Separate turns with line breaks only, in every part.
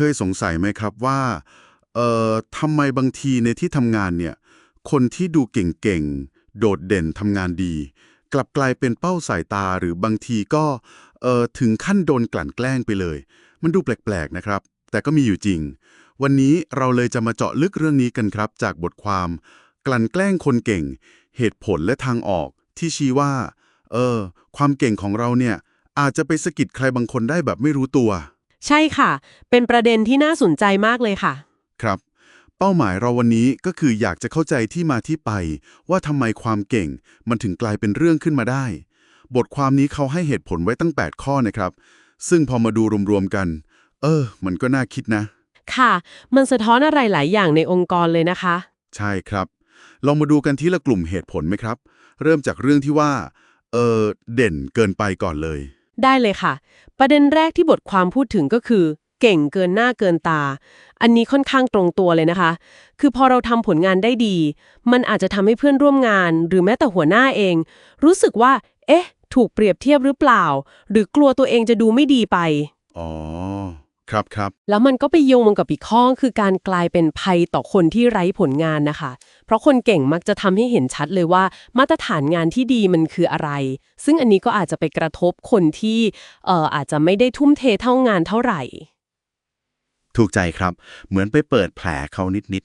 คยสงสัยไหมครับว่าเอ่อทำไมบางทีในที่ทำงานเนี่ย คนที่ดูเก่งๆ โดดเด่นทำงานดี กลับกลายเป็นเป้าสายตาหรือบางทีก็เอ่อถึงขั้นโดนกลั่นแกล้งไปเลย มันดูแปลกๆนะครับ แต่ก็มีอยู่จริง วันนี้เราเลยจะมาเจาะลึกเรื่องนี้กันครับ จากบทความ กลั่นแกล้งคนเก่ง เหตุผลและทางออก ที่ชี้ว่า เออ ความเก่งของเราเนี่ย อาจจะไปสะกิดใครบางคนได้แบบไม่รู้ตัว
ใช่ค่ะ เป็นประเด็นที่น่าสนใจมากเลยค่ะ
ครับ เป้าหมายเราวันนี้ก็คืออยากจะเข้าใจที่มาที่ไป ว่าทำไมความเก่ง มันถึงกลายเป็นเรื่องขึ้นมาได้ บทความนี้เขาให้เหตุผลไว้ตั้ง 8 ข้อนะครับ ซึ่งพอมาดูรวมๆกัน เออ มันก็น่าคิดนะ
ค่ะ มันสะท้อนอะไรหลายอย่างในองค์กรเลยนะคะ
ใช่ครับ ลองมาดูกันทีละกลุ่มเหตุผลไหมครับ เริ่มจากเรื่องที่ว่า เออเด่นเกินไปก่อนเลย
ได้เลยค่ะ ประเด็นแรกที่บทความพูดถึงก็คือ เก่งเกินหน้าเกินตา อันนี้ค่อนข้างตรงตัวเลยนะคะ คือพอเราทำผลงานได้ดี มันอาจจะทำให้เพื่อนร่วมงาน หรือแม้แต่หัวหน้าเอง รู้สึกว่า เอ๊ะ ถูกเปรียบเทียบหรือเปล่า หรือกลัวตัวเองจะดูไม่ดีไป
อ๋อ ครับครับ
แล้วมันก็ไปโยงกับอีกข้อคือการกลายเป็นภัยต่อคนที่ไร้ผลงานนะคะ เพราะคนเก่งมักจะทำให้เห็นชัดเลยว่า มาตรฐานงานที่ดีมันคืออะไร ซึ่งอันนี้ก็อาจจะไปกระทบคนที่เอ่ออาจจะไม่ได้ทุ่มเทเท่างานเท่าไหร่
ถูกใจครับ เหมือนไปเปิดแผลเขานิด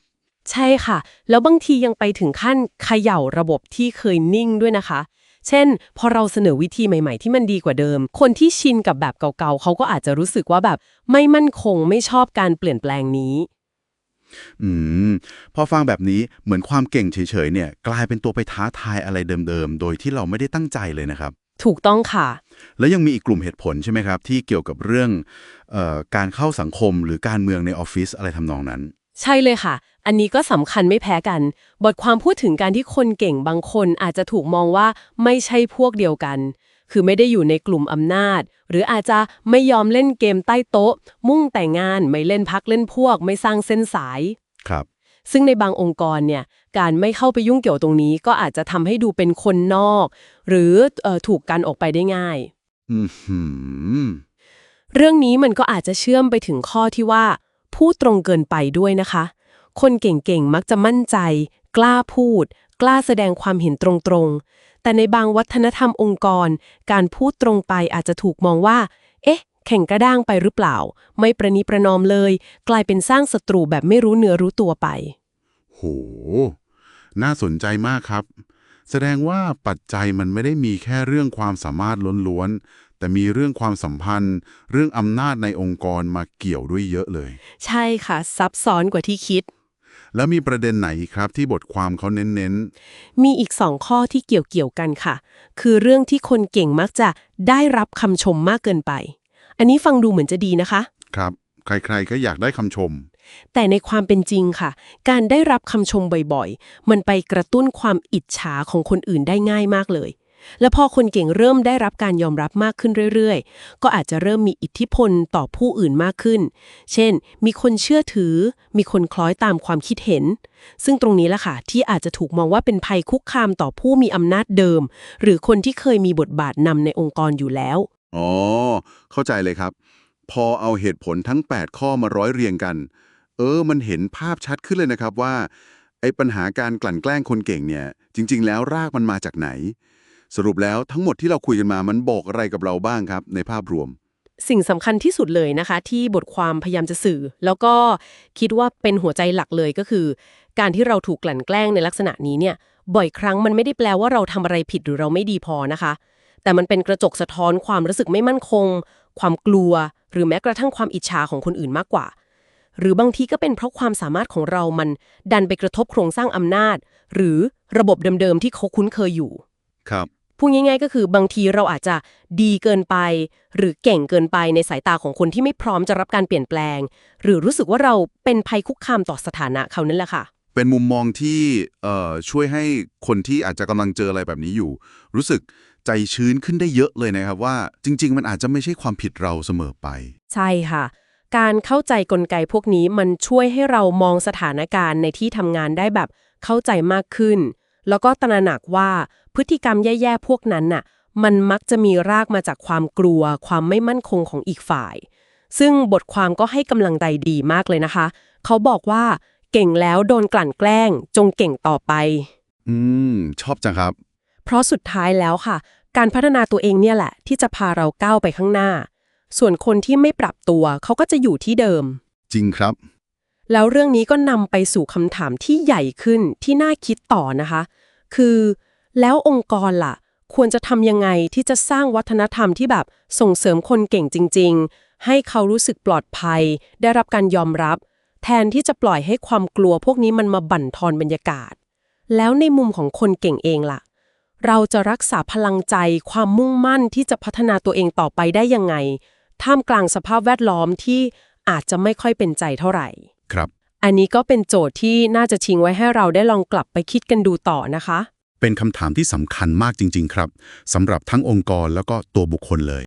ใช่ค่ะ แล้วบางทียังไปถึงขั้นเขย่าระบบที่เคยนิ่งด้วยนะคะ เช่น พอเราเสนอวิธีใหม่ๆ ที่มันดีกว่าเดิม คนที่ชินกับแบบเก่าๆเขาก็อาจจะรู้สึกว่าแบบไม่มั่นคงไม่ชอบการเปลี่ยนแปลงนี้
ๆอืม พอฟังแบบนี้เหมือนความเก่งเฉยๆเนี่ย กลายเป็นตัวไปท้าทายอะไรเดิมๆ โดยที่เราไม่ได้ตั้งใจเลยนะครับ
ถูกต้องค่ะ
แล้วยังมีอีกกลุ่มเหตุผลใช่ไหมครับ ที่เกี่ยวกับเรื่องเออการเข้าสังคมหรือการเมืองในออฟฟิศอะไรทำนองนั้น
ใช่เลยค่ะ อันนี้ก็สำคัญไม่แพ้กัน บทความพูดถึงการที่คนเก่งบางคนอาจจะถูกมองว่าไม่ใช่พวกเดียวกัน คือไม่ได้อยู่ในกลุ่มอำนาจ หรืออาจจะไม่ยอมเล่นเกมใต้โต๊ะ มุ่งแต่งานไม่เล่นพักเล่นพวก ไม่สร้างเส้นสาย
ครับ
ซึ่งในบางองค์กรเนี่ย การไม่เข้าไปยุ่งเกี่ยวตรงนี้ ก็อาจจะทำให้ดูเป็นคนนอก หรือเออถูกกันออกไปได้ง่าย
อืมหืม
เรื่องนี้มันก็อาจจะเชื่อมไปถึงข้อที่ว่า พูดตรงเกินไปด้วยนะคะ คนเก่งๆ มักจะมั่นใจ กล้าพูด กล้าแสดงความเห็นตรงๆ แต่ในบางวัฒนธรรมองค์กร การพูดตรงไปอาจจะถูกมองว่า เอ๊ะ แข่งกระด้างไปหรือเปล่า ไม่ประนีประนอมเลย กลายเป็นสร้างศัตรูแบบไม่รู้เนื้อรู้ตัวไป
โห น่าสนใจมากครับ แสดงว่าปัจจัยมันไม่ได้มีแค่เรื่องความสามารถล้วนๆ แต่มีเรื่องความสัมพันธ์ เรื่องอำนาจในองค์กรมาเกี่ยวด้วยเยอะเลย
ใช่ค่ะ ซับซ้อนกว่าที่คิด
แล้วมีประเด็นไหนอีกครับที่บทความเขาเน้น
มีอีกสองข้อที่เกี่ยวเกี่ยวกันค่ะ คือเรื่องที่คนเก่งมักจะได้รับคำชมมากเกินไป อันนี้ฟังดูเหมือนจะดีนะคะ
ๆครับ ใครๆก็อยากได้คำชม
แต่ในความเป็นจริงค่ะ การได้รับคำชมบ่อยๆ มันไปกระตุ้นความอิจฉาของคนอื่นได้ง่ายมากเลย และพอคนเก่งเริ่มได้รับการยอมรับมากขึ้นเรื่อยๆ ก็อาจจะเริ่มมีอิทธิพลต่อผู้อื่นมากขึ้น เช่น มีคนเชื่อถือ มีคนคล้อยตามความคิดเห็น ซึ่งตรงนี้แหละค่ะที่อาจจะถูกมองว่าเป็นภัยคุกคามต่อผู้มีอำนาจเดิม หรือคนที่เคยมีบทบาทนำในองค์กรอยู่แล้ว
อ๋อ เข้าใจเลยครับ พอเอาเหตุผลทั้ง 8 ข้อมาร้อยเรียงกัน เออ มันเห็นภาพชัดขึ้นเลยนะครับว่าไอ้ปัญหาการกลั่นแกล้งคนเก่งเนี่ย จริง ๆ แล้วรากมันมาจากไหน สรุปแล้วทั้งหมดที่เราคุยกันมามันบอกอะไรกับเราบ้างครับ ในภาพรวม
สิ่งสำคัญที่สุดเลยนะคะ ที่บทความพยายามจะสื่อ แล้วก็คิดว่าเป็นหัวใจหลักเลยก็คือ การที่เราถูกกลั่นแกล้งในลักษณะนี้เนี่ย บ่อยครั้งมันไม่ได้แปลว่าเราทำอะไรผิดหรือเราไม่ดีพอนะคะ แต่มันเป็นกระจกสะท้อนความรู้สึกไม่มั่นคง ความกลัว หรือแม้กระทั่งความอิจฉาของคนอื่นมากกว่า หรือบางทีก็เป็นเพราะความสามารถของเรามันดันไปกระทบโครงสร้างอำนาจ หรือระบบเดิมๆที่เขาคุ้นเคยอยู่
ครับ
พูดง่ายๆก็คือบางทีเราอาจจะดีเกินไป หรือเก่งเกินไปในสายตาของคนที่ไม่พร้อมจะรับการเปลี่ยนแปลง หรือรู้สึกว่าเราเป็นภัยคุกคามต่อสถานะเขานั่นแหละค่ะ
เป็นมุมมองที่เอ่อช่วยให้คนที่อาจจะกำลังเจออะไรแบบนี้อยู่ รู้สึกใจชื้นขึ้นได้เยอะเลยนะครับว่า จริง ๆ มันอาจจะไม่ใช่ความผิดเราเสมอไป
ใช่ค่ะ การเข้าใจกลไกพวกนี้มันช่วยให้เรามองสถานการณ์ในที่ทำงานได้แบบเข้าใจมากขึ้น แล้วก็ตระหนักว่า พฤติกรรมแย่ๆพวกนั้นน่ะ มันมักจะมีรากมาจากความกลัว ความไม่มั่นคงของอีกฝ่าย ซึ่งบทความก็ให้กำลังใจดีมากเลยนะคะ เขาบอกว่า เก่งแล้วโดนกลั่นแกล้ง จงเก่งต่อไป
อืม ชอบจังครับ
เพราะสุดท้ายแล้วค่ะ การพัฒนาตัวเองเนี่ยแหละ ที่จะพาเราก้าวไปข้างหน้า ส่วนคนที่ไม่ปรับตัว เขาก็จะอยู่ที่เดิม
จริงครับ
แล้วเรื่องนี้ก็นำไปสู่คำถามที่ใหญ่ขึ้นที่น่าคิดต่อนะคะ คือ แล้วองค์กรล่ะ ควรจะทำยังไงที่จะสร้างวัฒนธรรมที่แบบส่งเสริมคนเก่งจริง ๆ ให้เขารู้สึกปลอดภัย ได้รับการยอมรับ แทนที่จะปล่อยให้ความกลัวพวกนี้มันมาบั่นทอนบรรยากาศ แล้วในมุมของคนเก่งเองล่ะ เราจะรักษาพลังใจความมุ่งมั่นที่จะพัฒนาตัวเองต่อไปได้ยังไง ท่ามกลางสภาพแวดล้อมที่อาจจะไม่ค่อยเป็นใจเท่าไหร่
ครับ
อันนี้ก็เป็นโจทย์ที่น่าจะทิ้งไว้ให้เราได้ลองกลับไปคิดกันดูต่อนะคะ
เป็นคำถามที่สำคัญมากจริง ๆ ครับสำหรับทั้งองค์กรแล้วก็ตัวบุคคลเลย